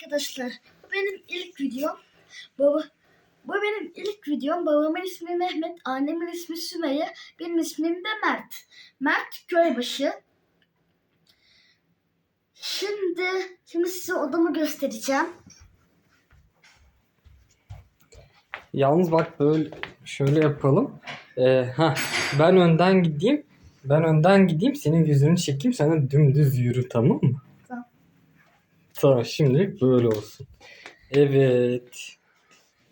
arkadaşlar. Bu benim ilk videom. Baba bu benim ilk videom. Babamın ismi Mehmet, annemin ismi Sümeyye, benim ismim de Mert. Mert Köybaşı. Şimdi şimdi size odamı göstereceğim. Yalnız bak böyle şöyle yapalım. Ee, ha ben önden gideyim. Ben önden gideyim. Senin yüzünü çekeyim. De dümdüz yürü tamam mı? Tamam. Şimdilik böyle olsun. Evet.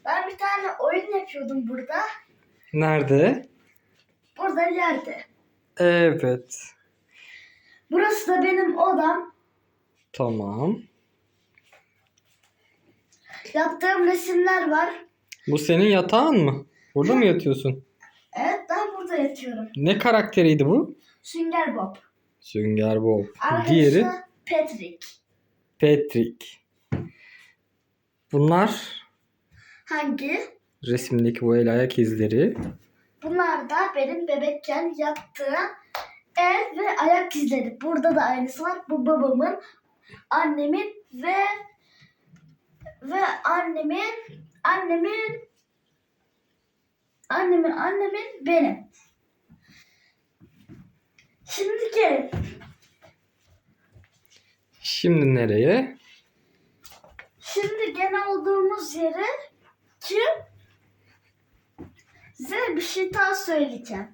Ben bir tane oyun yapıyordum burada. Nerede? Burada yerde. Evet. Burası da benim odam. Tamam. Yaptığım resimler var. Bu senin yatağın mı? Burada mı yatıyorsun? Evet ben burada yatıyorum. Ne karakteriydi bu? Sünger Bob. Sünger Bob. Arkadaşı Diğeri Patrick. Patrick. Bunlar Hangi? resimdeki bu el ayak izleri. Bunlar da benim bebekken yattığım el ve ayak izleri. Burada da aynısı var. Bu babamın, annemin ve ve annemin, annemin, annemin, annemin, benim. Şimdi gelin. Şimdi nereye? Şimdi gene olduğumuz yere ki size bir şey daha söyleyeceğim.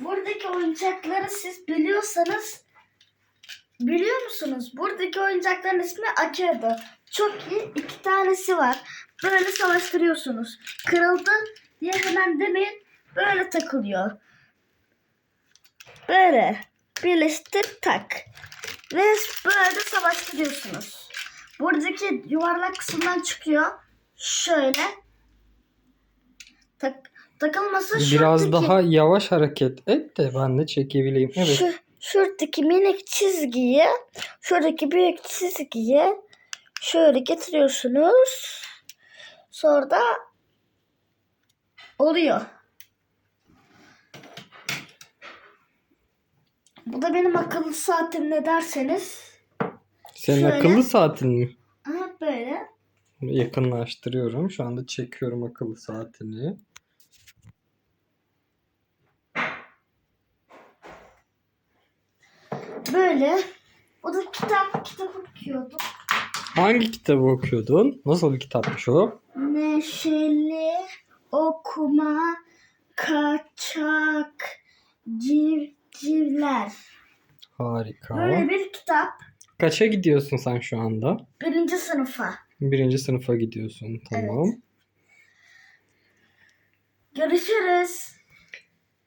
Buradaki oyuncakları siz biliyorsanız biliyor musunuz? Buradaki oyuncakların ismi Akeda. Çok iyi. iki tanesi var. Böyle savaştırıyorsunuz. Kırıldı diye hemen demeyin. Böyle takılıyor. Böyle. Birleştir tak. Ve böyle savaştırıyorsunuz. Buradaki yuvarlak kısımdan çıkıyor. Şöyle. Tak, takılması Biraz şuradaki- daha yavaş hareket et de ben de çekebileyim. Evet. Şu, şuradaki minik çizgiyi, şuradaki büyük çizgiyi şöyle getiriyorsunuz. Sonra da oluyor. Bu da benim akıllı saatim ne derseniz. Senin şöyle. akıllı saatin mi? Aha böyle. Yakınlaştırıyorum. Şu anda çekiyorum akıllı saatini. Böyle. O da kitap, kitap okuyordum. Hangi kitabı okuyordun? Nasıl bir kitapmış o? Neşeli okuma kaçak civcivler. Harika. Böyle bir kitap. Kaça gidiyorsun sen şu anda? Birinci sınıfa. Birinci sınıfa gidiyorsun. Tamam. Görüşürüz.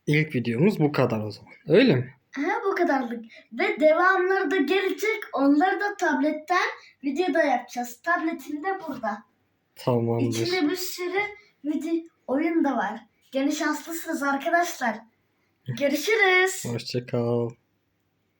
İlk videomuz bu kadar o zaman. Öyle mi? Ha, bu kadarlık. Ve devamları da gelecek. Onları da tabletten videoda yapacağız. Tabletim de burada. Tamamdır. İçinde bir sürü video oyun da var. Gene şanslısınız arkadaşlar. Görüşürüz. Hoşça kal.